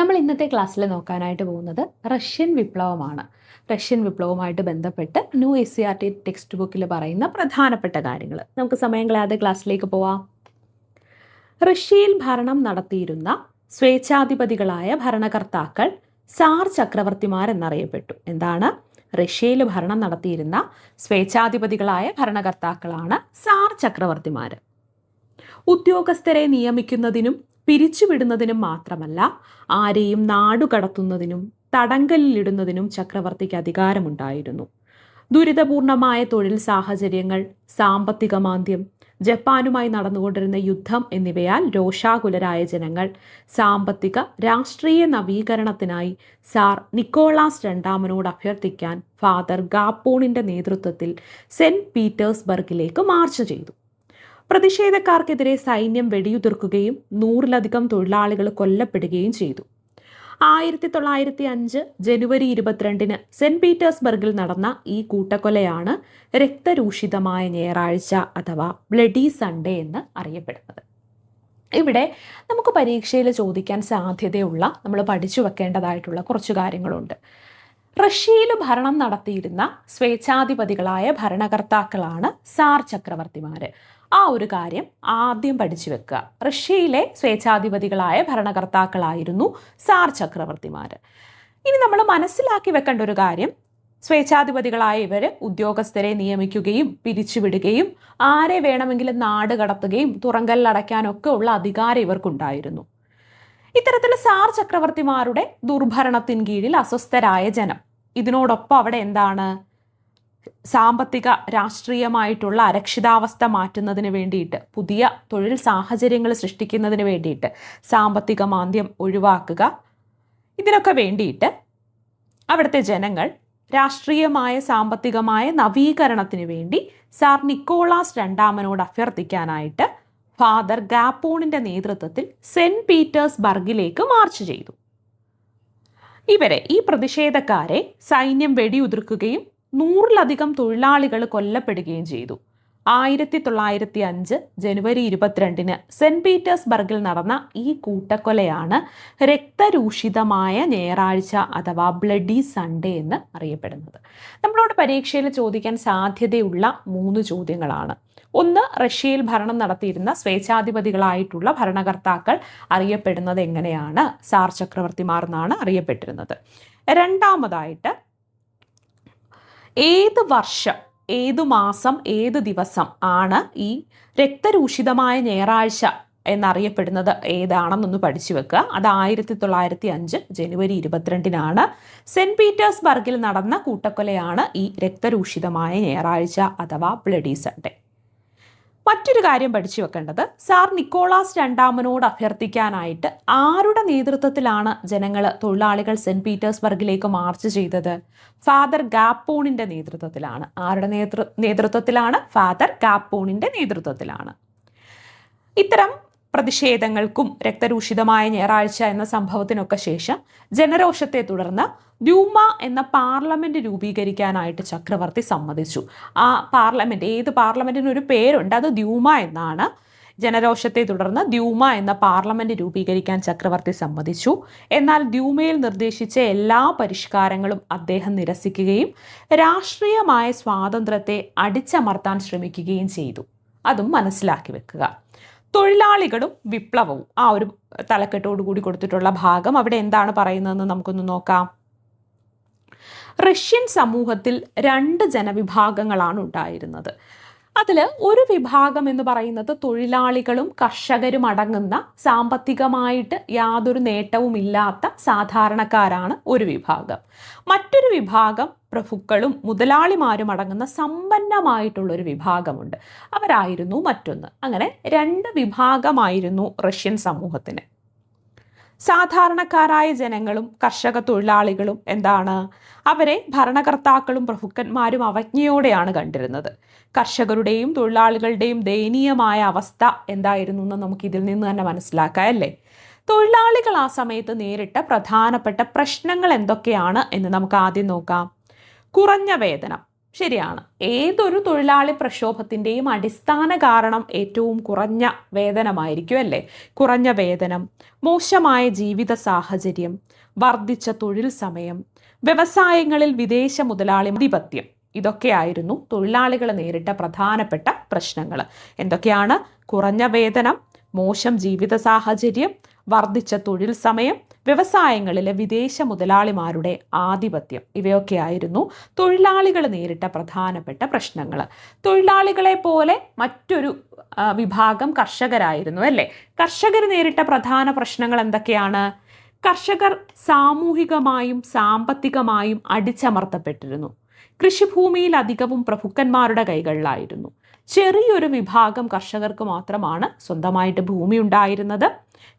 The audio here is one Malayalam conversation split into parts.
നമ്മൾ ഇന്നത്തെ ക്ലാസ്സിൽ നോക്കാനായിട്ട് പോകുന്നത് റഷ്യൻ വിപ്ലവമാണ്. റഷ്യൻ വിപ്ലവവുമായിട്ട് ബന്ധപ്പെട്ട് new S C R T text ബുക്കിൽ പറയുന്ന പ്രധാനപ്പെട്ട കാര്യങ്ങൾ. നമുക്ക് സമയം കളയാതെ ക്ലാസ്സിലേക്ക് പോവാം. റഷ്യയിൽ ഭരണം നടത്തിയിരുന്ന സ്വേച്ഛാധിപതികളായ ഭരണകർത്താക്കൾ സാർ ചക്രവർത്തിമാർ എന്നറിയപ്പെട്ടു. എന്താണ്? റഷ്യയിൽ ഭരണം നടത്തിയിരുന്ന സ്വേച്ഛാധിപതികളായ ഭരണകർത്താക്കളാണ് സാർ ചക്രവർത്തിമാർ ഉദ്യോഗസ്ഥരെ നിയമിക്കുന്നതിനും പിരിച്ചുവിടുന്നതിനും മാത്രമല്ല ആരെയും നാടുകടത്തുന്നതിനും തടങ്കലിലിടുന്നതിനും ചക്രവർത്തിക്ക് അധികാരമുണ്ടായിരുന്നു. ദുരിതപൂർണമായ തൊഴിൽ സാഹചര്യങ്ങൾ സാമ്പത്തിക മാന്ദ്യം ജപ്പാനുമായി നടന്നുകൊണ്ടിരുന്ന യുദ്ധം എന്നിവയാൽ രോഷാകുലരായ ജനങ്ങൾ സാമ്പത്തിക രാഷ്ട്രീയ നവീകരണത്തിനായി സാർ നിക്കോളാസ് രണ്ടാമനോട് അഭ്യർത്ഥിക്കാൻ ഫാദർ ഗാപ്പോണിന്റെ നേതൃത്വത്തിൽ സെന്റ് പീറ്റേഴ്സ്ബർഗിലേക്ക് മാർച്ച് ചെയ്തു. പ്രതിഷേധക്കാർക്കെതിരെ സൈന്യം വെടിയുതിർക്കുകയും നൂറിലധികം തൊഴിലാളികൾ കൊല്ലപ്പെടുകയും ചെയ്തു. ആയിരത്തി തൊള്ളായിരത്തി അഞ്ച് ജനുവരി ഇരുപത്തിരണ്ടിന് സെന്റ് പീറ്റേഴ്സ്ബർഗിൽ നടന്ന ഈ കൂട്ടക്കൊലയാണ് രക്തരൂഷിതമായ ഞായറാഴ്ച അഥവാ ബ്ലഡി സൺഡേ എന്ന് അറിയപ്പെടുന്നത്. ഇവിടെ നമുക്ക് പരീക്ഷയിൽ ചോദിക്കാൻ സാധ്യതയുള്ള നമ്മൾ പഠിച്ചു വെക്കേണ്ടതായിട്ടുള്ള കുറച്ച് കാര്യങ്ങളുണ്ട്. റഷ്യയിൽ ഭരണം നടത്തിയിരുന്ന സ്വേച്ഛാധിപതികളായ ഭരണകർത്താക്കളാണ് സാർ ചക്രവർത്തിമാർ ആ ഒരു കാര്യം ആദ്യം പഠിച്ചു വെക്കുക. റഷ്യയിലെ സ്വേച്ഛാധിപതികളായ ഭരണകർത്താക്കളായിരുന്നു സാർ ചക്രവർത്തിമാർ ഇനി നമ്മൾ മനസ്സിലാക്കി വെക്കേണ്ട ഒരു കാര്യം സ്വേച്ഛാധിപതികളായ ഇവർ ഉദ്യോഗസ്ഥരെ നിയമിക്കുകയും പിരിച്ചുവിടുകയും ആരെ വേണമെങ്കിലും നാട് കടത്തുകയും തുറങ്കലിലടയ്ക്കാനൊക്കെ ഉള്ള അധികാരം ഇവർക്കുണ്ടായിരുന്നു. ഇത്തരത്തിൽ സാർ ചക്രവർത്തിമാരുടെ ദുർഭരണത്തിൻ കീഴിൽ അസ്വസ്ഥരായ ജനം. ഇതിനോടൊപ്പം അവിടെ എന്താണ്? സാമ്പത്തിക രാഷ്ട്രീയമായിട്ടുള്ള അരക്ഷിതാവസ്ഥ മാറ്റുന്നതിന് വേണ്ടിയിട്ട് പുതിയ തൊഴിൽ സാഹചര്യങ്ങൾ സൃഷ്ടിക്കുന്നതിന് വേണ്ടിയിട്ട് സാമ്പത്തിക മാന്ദ്യം ഒഴിവാക്കുക. ഇതിനൊക്കെ വേണ്ടിയിട്ട് അവിടുത്തെ ജനങ്ങൾ രാഷ്ട്രീയമായ സാമ്പത്തികമായ നവീകരണത്തിന് വേണ്ടി സാർ നിക്കോളാസ് രണ്ടാമനോട് അഭ്യർത്ഥിക്കാനായിട്ട് ഫാദർ ഗാപ്പോണിന്റെ നേതൃത്വത്തിൽ സെന്റ് പീറ്റേഴ്സ്ബർഗിലേക്ക് മാർച്ച് ചെയ്തു. ഇവരെ ഈ പ്രതിഷേധക്കാരെ സൈന്യം വെടിയുതിർക്കുകയും നൂറിലധികം തൊഴിലാളികൾ കൊല്ലപ്പെടുകയും ചെയ്തു. ആയിരത്തി തൊള്ളായിരത്തി അഞ്ച് ജനുവരി ഇരുപത്തിരണ്ടിന് സെന്റ് പീറ്റേഴ്സ്ബർഗിൽ നടന്ന ഈ കൂട്ടക്കൊലയാണ് രക്തരൂഷിതമായ ഞായറാഴ്ച അഥവാ ബ്ലഡി സൺഡേ എന്ന് അറിയപ്പെടുന്നത്. നമ്മളോട് പരീക്ഷയിൽ ചോദിക്കാൻ സാധ്യതയുള്ള മൂന്ന് ചോദ്യങ്ങളാണ്. ഒന്ന് റഷ്യയിൽ ഭരണം നടത്തിയിരുന്ന സ്വേച്ഛാധിപതികളായിട്ടുള്ള ഭരണകർത്താക്കൾ അറിയപ്പെടുന്നത് എങ്ങനെയാണ്? സാർ ചക്രവർത്തിമാർ എന്നാണ് അറിയപ്പെട്ടിരുന്നത്. രണ്ടാമതായിട്ട് ഏത് വർഷം ഏതു മാസം ഏത് ദിവസം ആണ് ഈ രക്തരൂഷിതമായ ഞായറാഴ്ച എന്നറിയപ്പെടുന്നത്? ഏതാണെന്നൊന്ന് പഠിച്ചു വെക്കുക. അത് ആയിരത്തി തൊള്ളായിരത്തി അഞ്ച് ജനുവരി ഇരുപത്തിരണ്ടിനാണ്. സെന്റ് പീറ്റേഴ്സ്ബർഗിൽ നടന്ന കൂട്ടക്കൊലയാണ് ഈ രക്തരൂഷിതമായ ഞായറാഴ്ച അഥവാ ബ്ലഡി സൺഡേ. മറ്റൊരു കാര്യം പഠിച്ചു വെക്കേണ്ടത് സാർ നിക്കോളാസ് രണ്ടാമനോട് അഭ്യർത്ഥിക്കാനായിട്ട് ആരുടെ നേതൃത്വത്തിലാണ് ജനങ്ങൾ തൊഴിലാളികൾ സെന്റ് പീറ്റേഴ്സ്ബർഗിലേക്ക് മാർച്ച് ചെയ്തത്? ഫാദർ ഗാപ്പോണിന്റെ നേതൃത്വത്തിലാണ്. ആരുടെ നേതൃ നേതൃത്വത്തിലാണ്? ഫാദർ ഗാപ്പോണിന്റെ നേതൃത്വത്തിലാണ്. ഇത്തരം പ്രതിഷേധങ്ങൾക്കും രക്തരൂഷിതമായ ഞായറാഴ്ച എന്ന സംഭവത്തിനൊക്കെ ശേഷം ജനരോഷത്തെ തുടർന്ന് ദ്യൂമ എന്ന പാർലമെന്റ് രൂപീകരിക്കാനായിട്ട് ചക്രവർത്തി സമ്മതിച്ചു. ആ പാർലമെന്റ് ഏത് പാർലമെന്റിന് ഒരു പേരുണ്ട്? അത് ദ്യൂമ എന്നാണ്. ജനരോഷത്തെ തുടർന്ന് ദ്യൂമ എന്ന പാർലമെന്റ് രൂപീകരിക്കാൻ ചക്രവർത്തി സമ്മതിച്ചു. എന്നാൽ ദ്യൂമയിൽ നിർദ്ദേശിച്ച എല്ലാ പരിഷ്കാരങ്ങളും അദ്ദേഹം നിരസിക്കുകയും രാഷ്ട്രീയമായ സ്വാതന്ത്ര്യത്തെ അടിച്ചമർത്താൻ ശ്രമിക്കുകയും ചെയ്തു. അതും മനസ്സിലാക്കി വെക്കുക. തൊഴിലാളികളും വിപ്ലവവും. ആ ഒരു തലക്കെട്ടോട് കൂടി കൊടുത്തിട്ടുള്ള ഭാഗം അവിടെ എന്താണ് പറയുന്നതെന്ന് നമുക്കൊന്ന് നോക്കാം. റഷ്യൻ സമൂഹത്തിൽ രണ്ട് ജനവിഭാഗങ്ങളാണ് ഉണ്ടായിരുന്നത്. അതിൽ ഒരു വിഭാഗം എന്ന് പറയുന്നത് തൊഴിലാളികളും കർഷകരും അടങ്ങുന്ന സാമ്പത്തികമായിട്ട് യാതൊരു നേട്ടവും ഇല്ലാത്ത സാധാരണക്കാരാണ് ഒരു വിഭാഗം. മറ്റൊരു വിഭാഗം പ്രഭുക്കളും മുതലാളിമാരും അടങ്ങുന്ന സമ്പന്നമായിട്ടുള്ളൊരു വിഭാഗമുണ്ട്. അവരായിരുന്നു മറ്റൊന്ന്. അങ്ങനെ രണ്ട് വിഭാഗമായിരുന്നു റഷ്യൻ സമൂഹത്തിന്. സാധാരണക്കാരായ ജനങ്ങളും കർഷക തൊഴിലാളികളും എന്താണ്? അവരെ ഭരണകർത്താക്കളും പ്രഭുക്കന്മാരും അവജ്ഞയോടെയാണ് കണ്ടിരുന്നത്. കർഷകരുടെയും തൊഴിലാളികളുടെയും ദയനീയമായ അവസ്ഥ എന്തായിരുന്നു എന്ന് നമുക്ക് ഇതിൽ നിന്ന് തന്നെ മനസ്സിലാക്കാം അല്ലേ? തൊഴിലാളികൾ ആ സമയത്ത് നേരിട്ട പ്രധാനപ്പെട്ട പ്രശ്നങ്ങൾ എന്തൊക്കെയാണ് എന്ന് നമുക്ക് ആദ്യം നോക്കാം. കുറഞ്ഞ വേതനം. ശരിയാണ്. ഏതൊരു തൊഴിലാളി പ്രക്ഷോഭത്തിന്റെയും അടിസ്ഥാന കാരണം ഏറ്റവും കുറഞ്ഞ വേതനമായിരിക്കും അല്ലേ കുറഞ്ഞ വേതനം മോശമായ ജീവിത സാഹചര്യം വർദ്ധിച്ച തൊഴിൽ സമയം വ്യവസായങ്ങളിൽ വിദേശ മുതലാളി ആധിപത്യം. ഇതൊക്കെയായിരുന്നു തൊഴിലാളികൾ നേരിട്ട പ്രധാനപ്പെട്ട പ്രശ്നങ്ങൾ എന്തൊക്കെയാണ്? കുറഞ്ഞ വേതനം മോശം ജീവിത സാഹചര്യം വർദ്ധിച്ച തൊഴിൽ സമയം വ്യവസായങ്ങളിലെ വിദേശ മുതലാളിമാരുടെ ആധിപത്യം ഇവയൊക്കെയായിരുന്നു തൊഴിലാളികൾ നേരിട്ട പ്രധാനപ്പെട്ട പ്രശ്നങ്ങൾ തൊഴിലാളികളെ പോലെ മറ്റൊരു വിഭാഗം കർഷകരായിരുന്നു അല്ലേ? കർഷകർ നേരിട്ട പ്രധാന പ്രശ്നങ്ങൾ എന്തൊക്കെയാണ്? കർഷകർ സാമൂഹികമായും സാമ്പത്തികമായും അടിച്ചമർത്തപ്പെട്ടിരുന്നു. കൃഷിഭൂമിയിൽ അധികവും പ്രഭുക്കന്മാരുടെ കൈകളിലായിരുന്നു. ചെറിയൊരു വിഭാഗം കർഷകർക്ക് മാത്രമാണ് സ്വന്തമായിട്ട് ഭൂമി ഉണ്ടായിരുന്നത്.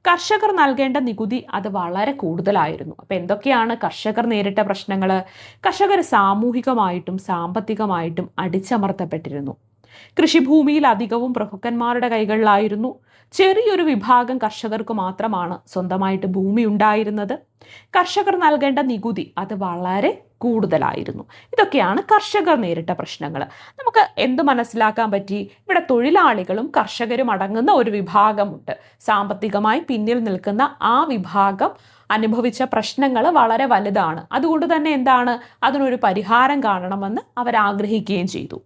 കർഷകർ നൽകേണ്ട നികുതി അത് വളരെ കൂടുതലായിരുന്നു. അപ്പോൾ എന്തൊക്കെയാണ് കർഷകർ നേരിട്ട പ്രശ്നങ്ങൾ കർഷകർ സാമൂഹികമായിട്ടും സാമ്പത്തികമായിട്ടും അടിച്ചമർത്തപ്പെട്ടിരുന്നു. കൃഷിഭൂമിയിൽ അധികവും പ്രഭുക്കന്മാരുടെ കൈകളിലായിരുന്നു. ചെറിയൊരു വിഭാഗം കർഷകർക്ക് മാത്രമാണ് സ്വന്തമായിട്ട് ഭൂമി ഉണ്ടായിരുന്നത്. കർഷകർ നൽകേണ്ട നികുതി അത് വളരെ കൂടുതലായിരുന്നു. ഇതൊക്കെയാണ് കർഷകർ നേരിട്ട പ്രശ്നങ്ങൾ നമുക്ക് എന്ത് മനസ്സിലാക്കാൻ പറ്റി? ഇവിടെ തൊഴിലാളികളും കർഷകരും അടങ്ങുന്ന ഒരു വിഭാഗമുണ്ട്. സാമ്പത്തികമായി പിന്നിൽ നിൽക്കുന്ന ആ വിഭാഗം അനുഭവിച്ച പ്രശ്നങ്ങൾ വളരെ വലുതാണ്. അതുകൊണ്ട് തന്നെ എന്താണ്? അതിനൊരു പരിഹാരം കാണണമെന്ന് അവർ ആഗ്രഹിക്കുകയും ചെയ്തു.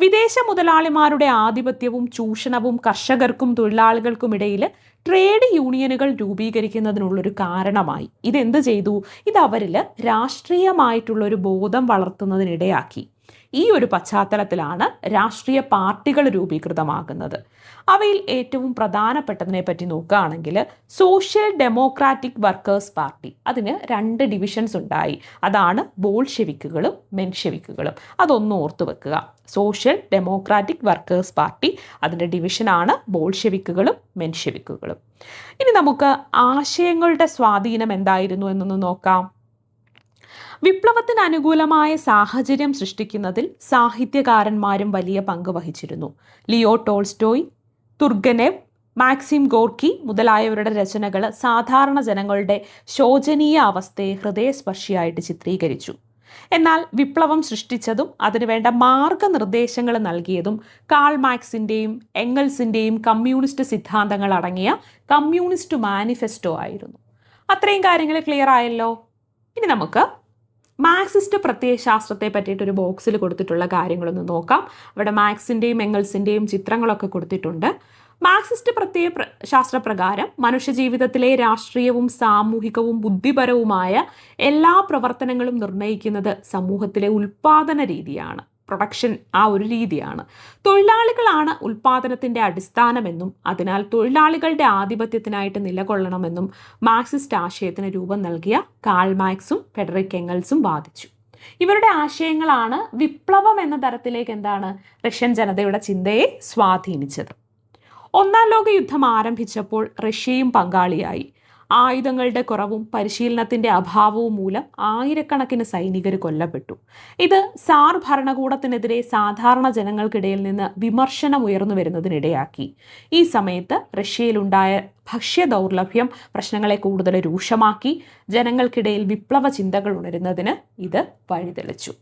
വിദേശ മുതലാളിമാരുടെ ആധിപത്യവും ചൂഷണവും കർഷകർക്കും തൊഴിലാളികൾക്കും ഇടയിൽ ട്രേഡ് യൂണിയനുകൾ രൂപീകരിക്കുന്നതിനുള്ളൊരു കാരണമായി. ഇതെന്ത് ചെയ്തു? ഇത് അവരിൽ രാഷ്ട്രീയമായിട്ടുള്ളൊരു ബോധം വളർത്തുന്നതിനിടയാക്കി. ഈ ഒരു പശ്ചാത്തലത്തിലാണ് രാഷ്ട്രീയ പാർട്ടികൾ രൂപീകൃതമാകുന്നത്. അവയിൽ ഏറ്റവും പ്രധാനപ്പെട്ടതിനെ പറ്റി നോക്കുകയാണെങ്കിൽ സോഷ്യൽ ഡെമോക്രാറ്റിക് വർക്കേഴ്സ് പാർട്ടി. അതിന് രണ്ട് ഡിവിഷൻസ് ഉണ്ടായി. അതാണ് ബോൾഷെവിക്കുകളും മെൻഷെവിക്കുകളും. അതൊന്ന് ഓർത്തു വെക്കുക. സോഷ്യൽ ഡെമോക്രാറ്റിക് വർക്കേഴ്സ് പാർട്ടി അതിന്റെ ഡിവിഷനാണ് ബോൾഷെവിക്കുകളും മെൻഷെവിക്കുകളും. ഇനി നമുക്ക് ആശയങ്ങളുടെ സ്വാധീനം എന്തായിരുന്നു എന്നൊന്ന് നോക്കാം. വിപ്ലവത്തിന് അനുകൂലമായ സാഹചര്യം സൃഷ്ടിക്കുന്നതിൽ സാഹിത്യകാരന്മാരും വലിയ പങ്ക് വഹിച്ചിരുന്നു. Leo Tolstoy Turgenev Maxim Gorky മുതലായവരുടെ രചനകൾ സാധാരണ ജനങ്ങളുടെ ശോചനീയ അവസ്ഥയെ ഹൃദയസ്പർശിയായിട്ട് ചിത്രീകരിച്ചു. എന്നാൽ വിപ്ലവം സൃഷ്ടിച്ചതും അതിനുവേണ്ട മാർഗനിർദ്ദേശങ്ങൾ നൽകിയതും കാൾ മാക്സിന്റെയും എംഗൽസിന്റെയും കമ്മ്യൂണിസ്റ്റ് സിദ്ധാന്തങ്ങൾ അടങ്ങിയ കമ്മ്യൂണിസ്റ്റ് മാനിഫെസ്റ്റോ ആയിരുന്നു. അത്രയും കാര്യങ്ങൾ ക്ലിയർ ആയല്ലോ? ഇനി നമുക്ക് മാർക്സിസ്റ്റ് പ്രത്യയശാസ്ത്രത്തെ പറ്റിയിട്ട് ഒരു ബോക്സിൽ കൊടുത്തിട്ടുള്ള കാര്യങ്ങളൊന്ന് നോക്കാം. അവിടെ മാക്സിന്റെയും എംഗൽസിന്റെയും ചിത്രങ്ങളൊക്കെ കൊടുത്തിട്ടുണ്ട്. മാർക്സിസ്റ്റ് പ്രത്യയ ശാസ്ത്രപ്രകാരം മനുഷ്യജീവിതത്തിലെ രാഷ്ട്രീയവും സാമൂഹികവും ബുദ്ധിപരവുമായ എല്ലാ പ്രവർത്തനങ്ങളും നിർണയിക്കുന്നത് സമൂഹത്തിലെ ഉൽപാദന രീതിയാണ്. പ്രൊഡക്ഷൻ ആ ഒരു രീതിയാണ്. തൊഴിലാളികളാണ് ഉൽപാദനത്തിന്റെ അടിസ്ഥാനമെന്നും അതിനാൽ തൊഴിലാളികളുടെ ആധിപത്യത്തിനായിട്ട് നിലകൊള്ളണമെന്നും മാർക്സിസ്റ്റ് ആശയത്തിന് രൂപം നൽകിയ കാൾമാക്സും ഫെഡറിക് എങ്ങൽസും വാദിച്ചു. ഇവരുടെ ആശയങ്ങളാണ് വിപ്ലവം എന്ന തരത്തിലേക്ക് എന്താണ് റഷ്യൻ ജനതയുടെ ചിന്തയെ സ്വാധീനിച്ചത്. ഒന്നാം ലോക യുദ്ധം ആരംഭിച്ചപ്പോൾ റഷ്യയും പങ്കാളിയായി. ആയുധങ്ങളുടെ കുറവും പരിശീലനത്തിന്റെ അഭാവവും മൂലം ആയിരക്കണക്കിന് സൈനികർ കൊല്ലപ്പെട്ടു. ഇത് സാർ ഭരണകൂടത്തിനെതിരെ സാധാരണ ജനങ്ങൾക്കിടയിൽ നിന്ന് വിമർശനം ഉയർന്നു വരുന്നതിനിടയാക്കി. ഈ സമയത്ത് റഷ്യയിലുണ്ടായ ഭക്ഷ്യ ദൗർലഭ്യം പ്രശ്നങ്ങളെ കൂടുതൽ രൂക്ഷമാക്കി ജനങ്ങൾക്കിടയിൽ വിപ്ലവ ചിന്തകൾ ഉണരുന്നതിന് ഇത് വഴിതെളിച്ചു.